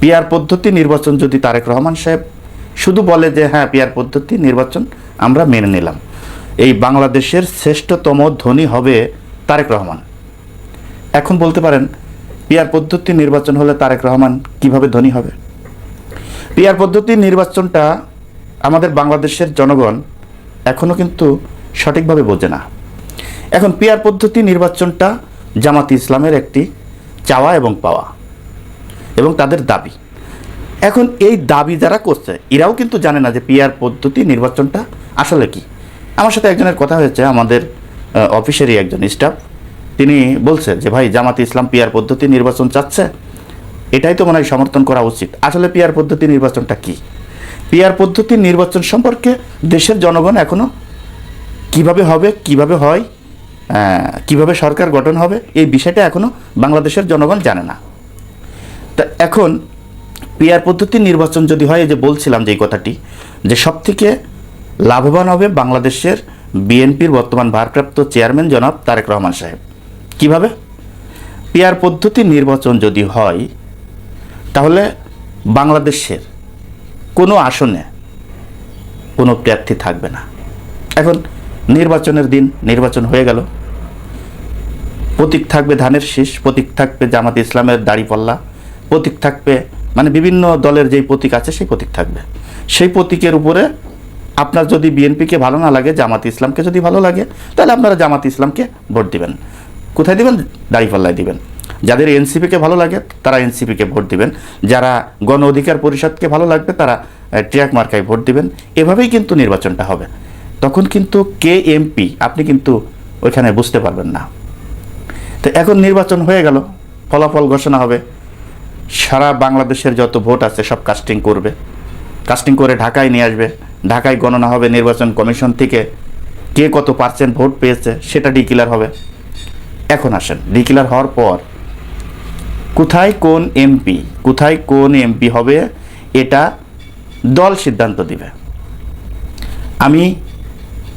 Peer পদ্ধতি নির্বাচন যদি তারেক রহমান সাহেব শুধু বলে যে হ্যাঁ পিয়ার পদ্ধতি নির্বাচন আমরা মেনে নিলাম। এই বাংলাদেশের শ্রেষ্ঠতম ধনী হবে তারেক রহমান। এখন বলতে পারেন পিয়ার পদ্ধতি নির্বাচন হলে তারেক রহমান কীভাবে ধনী হবে? পিয়ার পদ্ধতি নির্বাচনটা আমাদের বাংলাদেশের জনগণ এখনও কিন্তু সঠিকভাবে বোঝে না। এখন পিয়ার পদ্ধতি নির্বাচনটা জামাত ইসলামের একটি চাওয়া এবং পাওয়া। এবং তাদের দাবি। এখন এই দাবি যারা করছে, এরাও কিন্তু জানে না যে পিয়ার পদ্ধতি নির্বাচনটা আসলে কি। আমার সাথে একজনের কথা হয়েছে, আমাদের অফিসেরই একজন স্টাফ তিনি বলছে যে, ভাই, জামাত ইসলাম পিয়ার পদ্ধতি নির্বাচন চাচ্ছে। এটাই তো মনে হয় সমর্থন করা উচিত। আসলে পিয়ার পদ্ধতি নির্বাচনটা কি? পিয়ার পদ্ধতি নির্বাচন সম্পর্কে দেশের জনগণ এখনও কীভাবে হবে, কীভাবে হয় কীভাবে সরকার গঠন হবে, এই বিষয়টা এখনও বাংলাদেশের জনগণ জানে না। তা এখন পিয়ার পদ্ধতি নির্বাচন যদি হয়, এই যে বলছিলাম যে এই কথাটি, যে সবথেকে লাভবান হবে বাংলাদেশের বিএনপির বর্তমান ভারপ্রাপ্ত চেয়ারম্যান জনাব তারেক রহমান সাহেব। কীভাবে? পিয়ার পদ্ধতি নির্বাচন যদি হয়, তাহলে বাংলাদেশের কোনো আসনে কোনো প্রার্থী থাকবে না। এখন নির্বাচনের দিন, নির্বাচন হয়ে গেল। প্রতীক থাকবে ধানের শীষ, প্রতীক থাকবে জামাত ইসলামের দাড়িপাল্লা। প্রতীক থাকবে মানে বিভিন্ন দলের যেই প্রতীক আছে সেই প্রতীক থাকবে। সেই প্রতীকের উপরে আপনার যদি বিএনপিকে ভালো না লাগে, জামাত ইসলামকে যদি ভালো লাগে, তাহলে আপনারা জামাত ইসলামকে ভোট দিবেন। কোথায় দিবেন? দাড়িপাল্লায় দিবেন। যাদের এনসিপিকে ভালো লাগে, তারা এনসিপিকে ভোট দিবেন। যারা গণ অধিকার পরিষদকে ভালো লাগবে, তারা ট্র্যাক মার্কায় ভোট দিবেন। এভাবেই কিন্তু নির্বাচনটা হবে। তখন কিন্তু কে এমপি আপনি কিন্তু ওইখানে বুঝতে পারবেন না। তো এখন নির্বাচন হয়ে গেল, ফলাফল ঘোষণা হবে। সারা বাংলাদেশের যত ভোট আছে সব কাস্টিং করবে। কাস্টিং করে ঢাকায় নিয়ে আসবে। ঢাকায় গণনা হবে নির্বাচন কমিশন থেকে। কে কত পার্সেন্ট ভোট পেয়েছে সেটা ডিক্লার হবে। এখন আসেন ডিক্লার হওয়ার পর কোথায় কোন এমপি কোথায় কোন এমপি হবে এটা দল সিদ্ধান্ত দিবে। আমি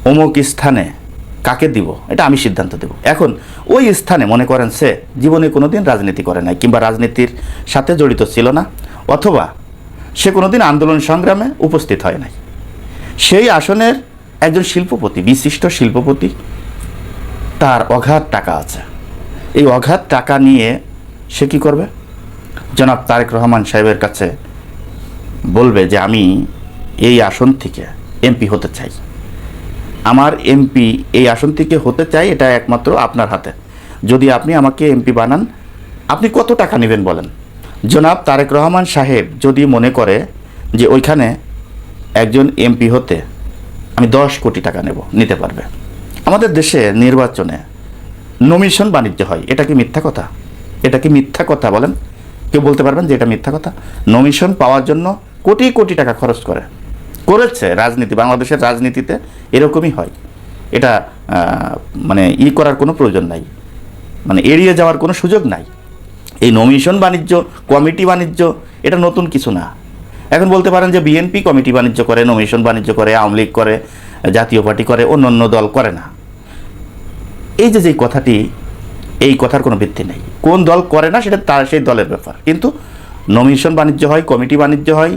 অমুক স্থানে কাকে দিব? এটা আমি সিদ্ধান্ত দেব। এখন ওই স্থানে মনে করেন সে জীবনে কোনো দিন রাজনীতি করে নাই, কিংবা রাজনীতির সাথে জড়িত ছিল না, অথবা সে কোনো দিন আন্দোলন সংগ্রামে উপস্থিত হয় নাই। সেই আসনের একজন শিল্পপতি, বিশিষ্ট শিল্পপতি, তার অগাধ টাকা আছে। এই অগাধ টাকা নিয়ে সে কি করবে? জনাব তারেক রহমান সাহেবের কাছে বলবে যে, আমি এই আসন থেকে এমপি হতে চাই। আমার এমপি এই আসন থেকে হতে চাই, এটা একমাত্র আপনার হাতে। যদি আপনি আমাকে এমপি বানান, আপনি কত টাকা নেবেন বলেন? জনাব তারেক রহমান সাহেব যদি মনে করে যে ওইখানে একজন এমপি হতে আমি দশ কোটি টাকা নেব, নিতে পারবে। আমাদের দেশে নির্বাচনে নমিশন বাণিজ্য হয়, এটা কি মিথ্যা কথা? এটা কি মিথ্যা কথা বলেন? কেউ বলতে পারবেন যে এটা মিথ্যা কথা? নমিশন পাওয়ার জন্য কোটি কোটি টাকা খরচ করে। করেছে রাজনীতি, বাংলাদেশের রাজনীতিতে এরকমই হয়। এটা মানে ই করার কোনো প্রয়োজন নাই। মানে এড়িয়ে যাওয়ার কোনো সুযোগ নাই। এই নমিশন বাণিজ্য কমিটি বাণিজ্য, এটা নতুন কিছু না। এখন বলতে পারেন যে বিএনপি কমিটি বাণিজ্য করে নমিশন বাণিজ্য করে, আওয়ামী লীগ করে, জাতীয় পার্টি করে অন্য অন্য দল করে না। এই যে যে কথাটি, এই কথার কোনো ভিত্তি নেই। কোন দল করে না, সেটা তার, সেই দলের ব্যাপার। কিন্তু নমিশন বাণিজ্য হয় কমিটি বাণিজ্য হয়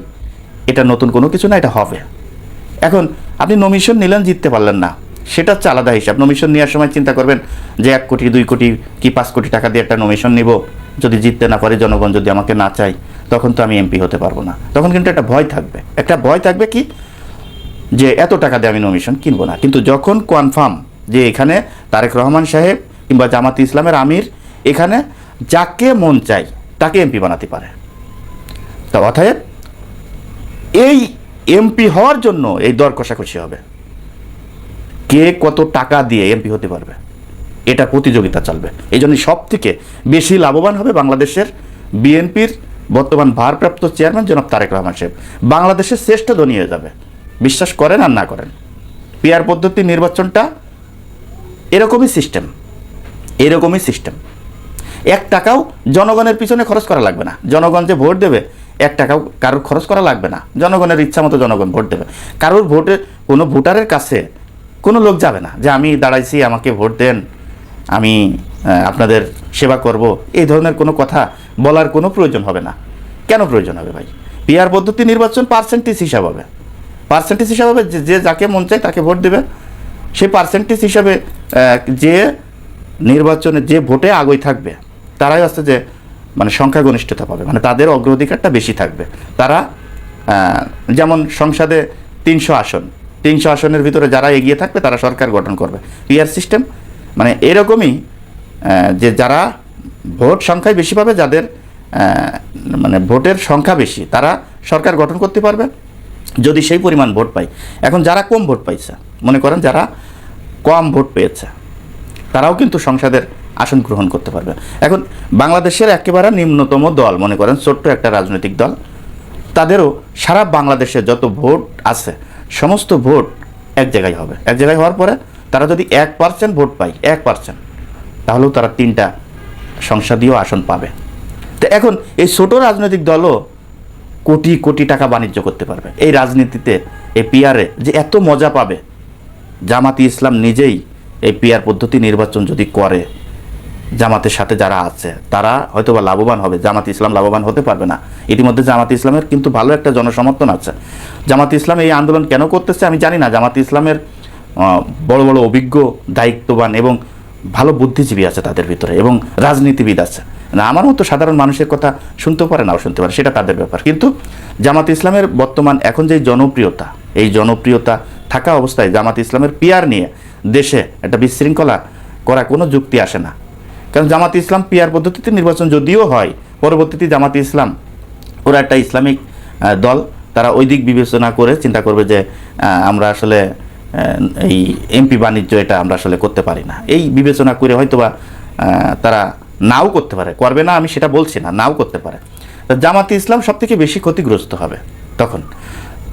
এটা নতুন কোনো কিছু না, এটা হবে। এখন আপনি নমিশন নিলেন, জিততে পারলেন না। সেটা হচ্ছে আলাদা হিসাব। নমিশন নেওয়ার সময় চিন্তা করবেন যে এক কোটি, দুই কোটি কি পাঁচ কোটি টাকা দিয়ে একটা নমিশন নিব? যদি জিততে না পারে, জনগণ যদি আমাকে না চায়, তখন তো আমি এমপি হতে পারব না। তখন কিন্তু একটা ভয় থাকবে। একটা ভয় থাকবে কি? যে এত টাকা দিয়ে আমি নমিশন কিনবো না। কিন্তু যখন কনফার্ম যে এখানে তারেক রহমান সাহেব কিংবা জামাত ইসলামের আমির এখানে যাকে মন চাই তাকে এমপি বানাতে পারে। তা অতএব এই এমপি হওয়ার জন্য এই দর কষাকষি হবে। কে কত টাকা দিয়ে এমপি হতে পারবে? এটা প্রতিযোগিতা চলবে। এই জন্য সব থেকে বেশি লাভবান হবে বাংলাদেশের বিএনপির বর্তমান ভারপ্রাপ্ত চেয়ারম্যান জনাব তারেক রহমান সাহেব। বাংলাদেশের শ্রেষ্ঠ ধনী হয়ে যাবে। বিশ্বাস করেন আর না করেন। পিয়ার পদ্ধতি নির্বাচনটা এরকমই সিস্টেম এরকমই সিস্টেম এক টাকাও জনগণের পিছনে খরচ করা লাগবে না। জনগণ যে ভোট দেবে এক টাকাও কারোর খরচ করা লাগবে না। জনগণের ইচ্ছা মতো জনগণ ভোট দেবে। কারোর ভোটে কোনো ভোটারের কাছে কোনো লোক যাবে না যে আমি দাঁড়াইছি, আমাকে ভোট দেন, আমি আপনাদের সেবা করব। এই ধরনের কোনো কথা বলার কোনো প্রয়োজন হবে না। কেন প্রয়োজন হবে ভাই? পিআর পদ্ধতি নির্বাচন পার্সেন্টেজ হিসাব হবে। পার্সেন্টেজ হিসাব হবে যে- যাকে মন চায় তাকে ভোট দেবে। সেই পার্সেন্টেজ হিসাবে যে নির্বাচনে যে ভোটে আগে থাকবে, তারাই হচ্ছে যে মানে সংখ্যাগরিষ্ঠতা পাবে মানে তাদের অগ্রাধিকারটা বেশি থাকবে। তারা যেমন সংসদে তিনশো আসন, তিনশো আসনের ভিতরে যারা এগিয়ে থাকবে তারা সরকার গঠন করবে। পিআর সিস্টেম মানে এরকমই যে যারা ভোট সংখ্যায় বেশি পাবে, যাদের মানে ভোটের সংখ্যা বেশি, তারা সরকার গঠন করতে পারবে, যদি সেই পরিমাণ ভোট পায়। এখন যারা কম ভোট পাইছে, মনে করেন যারা কম ভোট পেয়েছে, তারাও কিন্তু সংসদের আসন গ্রহণ করতে পারবে। এখন বাংলাদেশের একেবারে নিম্নতম দল, মনে করেন ছোট্ট একটা রাজনৈতিক দল, তাদেরও সারা বাংলাদেশে যত ভোট আছে, সমস্ত ভোট এক জায়গায় হবে। এক জায়গায় হওয়ার পরে তারা যদি এক পার্সেন্ট ভোট পায়, এক পার্সেন্ট তাহলেও তারা তিনটা সংসদীয় আসন পাবে। তো এখন এই ছোট রাজনৈতিক দলও কোটি কোটি টাকা বাণিজ্য করতে পারবে। এই রাজনীতিতে এই পিয়ারে যে এত মজা পাবে, জামাতি ইসলাম নিজেই এই পিয়ার পদ্ধতি নির্বাচন যদি করে জামাতের সাথে যারা আছে, তারা হয়তো বা লাভবান হবে। জামাত ইসলাম লাভবান হতে পারবে না। ইতিমধ্যে জামাত ইসলামের কিন্তু ভালো একটা জনসমর্থন আছে। জামাত ইসলাম এই আন্দোলন কেন করতেছে আমি জানি না। জামাত ইসলামের বড় বড় অভিজ্ঞ, দায়িত্ববান এবং ভালো বুদ্ধিজীবী আছে তাদের ভিতরে এবং রাজনীতিবিদ আছে। না, আমার মতো সাধারণ মানুষের কথা শুনতেও পারে নাও শুনতে পারে, সেটা তাদের ব্যাপার। কিন্তু জামাত ইসলামের বর্তমান এখন যে জনপ্রিয়তা, এই জনপ্রিয়তা থাকা অবস্থায় জামাত ইসলামের পিয়ার নিয়ে দেশে একটা বিশৃঙ্খলা করা কোনো যুক্তি আসে না। কারণ জামাত ইসলাম পিয়ার পদ্ধতিতে নির্বাচন যদিও হয়, পরবর্তীতে জামাত ইসলাম, ওরা একটা ইসলামিক দল, তারা ওই দিক বিবেচনা করে চিন্তা করবে যে আমরা আসলে এই এমপি বাণিজ্য এটা আমরা আসলে করতে পারি না। এই বিবেচনা করে হয়তোবা তারা নাও করতে পারে। করবে না, আমি সেটা বলছি না, নাও করতে পারে। তো জামাতে ইসলাম সব থেকে বেশি ক্ষতিগ্রস্ত হবে তখন।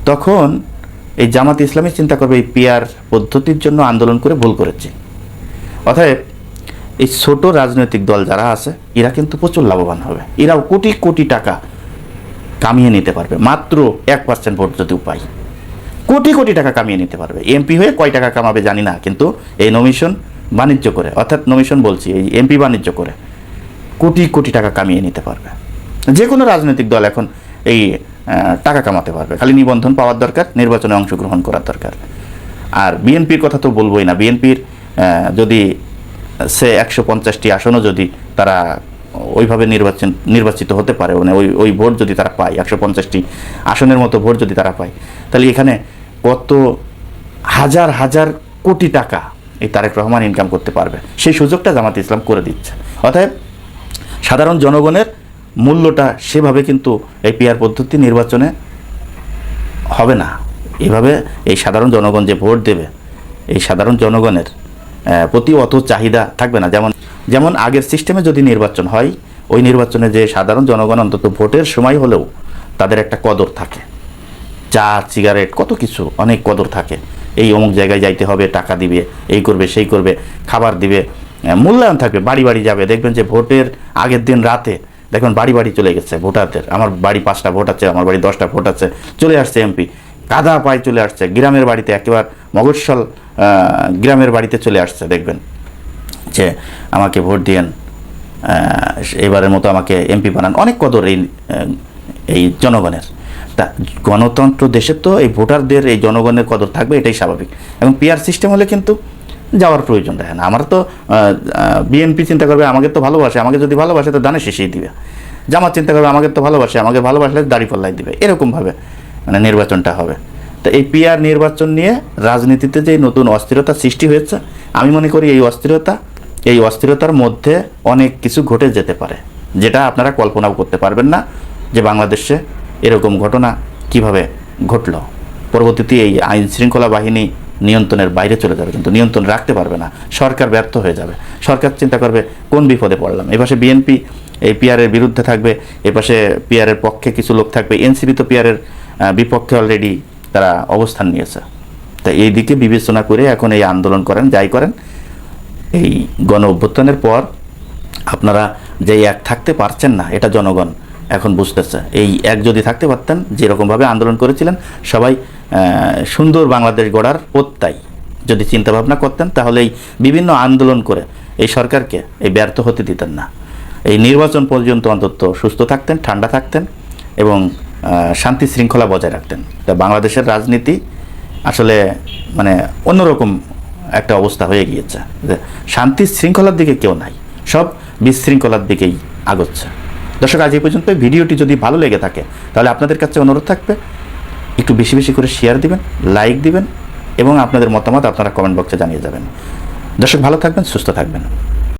তখন এই জামাত ইসলামী চিন্তা করবে এই পিয়ার পদ্ধতির জন্য আন্দোলন করে ভুল করেছে। অতএব এই ছোট রাজনৈতিক দল যারা আছে, এরা কিন্তু প্রচুর লাভবান হবে। এরাও কোটি কোটি টাকা কামিয়ে নিতে পারবে। মাত্র এক পার্সেন্ট ভোট যদি উপায় কোটি কোটি টাকা কামিয়ে নিতে পারবে। এমপি হয়ে কয় টাকা কামাবে জানি না, কিন্তু এই নমিশন বাণিজ্য করে। অর্থাৎ নমিশন বলছি, এই এমপি বাণিজ্য করে কোটি কোটি টাকা কামিয়ে নিতে পারবে। যে কোনো রাজনৈতিক দল এখন এই টাকা কামাতে পারবে। খালি নিবন্ধন পাওয়ার দরকার, নির্বাচনে অংশগ্রহণ করার দরকার। আর বিএনপির কথা তো বলবোই না। বিএনপির যদি সে একশো পঞ্চাশটি আসনও যদি তারা ওইভাবে নির্বাচন, নির্বাচিত হতে পারে মানে ওই ওই ভোট যদি তারা পায়, একশো পঞ্চাশটি আসনের মতো ভোট যদি তারা পায়, তাহলে এখানে কত হাজার হাজার কোটি টাকা এই তারেক রহমান ইনকাম করতে পারবে। সেই সুযোগটা জামাত ইসলাম করে দিচ্ছে। অতএব সাধারণ জনগণের মূল্যটা সেভাবে কিন্তু এই পিয়ার পদ্ধতি নির্বাচনে হবে না। এভাবে এই সাধারণ জনগণ যে ভোট দেবে, এই সাধারণ জনগণের প্রতি অত চাহিদা থাকবে না। যেমন যেমন আগের সিস্টেমে যদি নির্বাচন হয়, ওই নির্বাচনে যে সাধারণ জনগণ অন্তত ভোটের সময় হলেও তাদের একটা কদর থাকে। চা সিগারেট কত কিছু, অনেক কদর থাকে। এই অমুক জায়গায় যাইতে হবে, টাকা দিবে, এই করবে, সেই করবে, খাবার দিবে মূল্যায়ন থাকবে, বাড়ি বাড়ি যাবে। দেখবেন যে ভোটের আগের দিন রাতে দেখবেন বাড়ি বাড়ি চলে গেছে ভোটারদের। আমার বাড়ি পাঁচটা ভোট আছে, আমার বাড়ি দশটা ভোট আছে, চলে আসছে এমপি কাদা পায়ে চলে আসছে, গ্রামের বাড়িতে একেবারে মগজসল গ্রামের বাড়িতে চলে আসছে, দেখবেন যে আমাকে ভোট দিয়েন এবারের মতো আমাকে এমপি বানান। অনেক কদর এই এই জনগণের। তা গণতন্ত্র দেশে তো এই ভোটারদের এই জনগণের কদর থাকবে, এটাই স্বাভাবিক। এবং পিআর সিস্টেম হলে কিন্তু যাওয়ার প্রয়োজন দেখে না আমার তো বিএনপি চিন্তা করবে, আমাকে তো ভালোবাসে, আমাকে যদি ভালোবাসে তো দানে শেষেই দিবে। জামাত চিন্তা করবে, আমাকে তো ভালোবাসে, আমাকে ভালোবাসলে দাড়ি পাল্লাই দিবে। এরকমভাবে মানে নির্বাচনটা হবে। তো এই পিআর নির্বাচন নিয়ে রাজনীতিতে যে নতুন অস্থিরতা সৃষ্টি হয়েছে আমি মনে করি এই অস্থিরতা এই অস্থিরতার মধ্যে অনেক কিছু ঘটে যেতে পারে যেটা আপনারা কল্পনাও করতে পারবেন না যে বাংলাদেশে এরকম ঘটনা কীভাবে ঘটলো। পরবর্তীতে এই আইন শৃঙ্খলা বাহিনী নিয়ন্ত্রণের বাইরে চলে যাবে কিন্তু নিয়ন্ত্রণ রাখতে পারবে না। সরকার ব্যর্থ হয়ে যাবে। সরকার চিন্তা করবে কোন বিপদে পড়লাম? এপাশে বিএনপি এই পিআরের বিরুদ্ধে থাকবে এপাশে পিআরের পক্ষে কিছু লোক থাকবে এনসিপি তো পিয়ারের আহ, বিপক্ষে অলরেডি তারা অবস্থান নিয়েছে। তা এই দিকে বিবেচনা করে এখন এই আন্দোলন করেন, যাই করেন, এই গণ অভ্যুত্থানের পর আপনারা যে এক থাকতে পারছেন না, এটা জনগণ এখন বুঝতেছে। এই এক যদি থাকতে পারতেন, যেরকমভাবে আন্দোলন করেছিলেন, সবাই সুন্দর বাংলাদেশ গড়ার প্রত্যয় যদি চিন্তাভাবনা করতেন, তাহলে এই বিভিন্ন আন্দোলন করে এই সরকারকে এই ব্যর্থ হতে দিতেন না। এই নির্বাচন পর্যন্ত অন্তত সুস্থ থাকতেন, ঠান্ডা থাকতেন এবং শান্তি শৃঙ্খলা বজায় রাখতেন। তা বাংলাদেশের রাজনীতি আসলে মানে অন্যরকম একটা অবস্থা হয়ে গিয়েছে। শান্তি শৃঙ্খলার দিকে কেউ নাই, সব বিশৃঙ্খলার দিকেই আগচ্ছে। দর্শক, আজ এই পর্যন্ত। ভিডিওটি যদি ভালো লেগে থাকে, তাহলে আপনাদের কাছে অনুরোধ থাকবে, একটু বেশি বেশি করে শেয়ার দিবেন লাইক দিবেন, এবং আপনাদের মতামত আপনারা কমেন্ট বক্সে জানিয়ে যাবেন। দর্শক, ভালো থাকবেন, সুস্থ থাকবেন।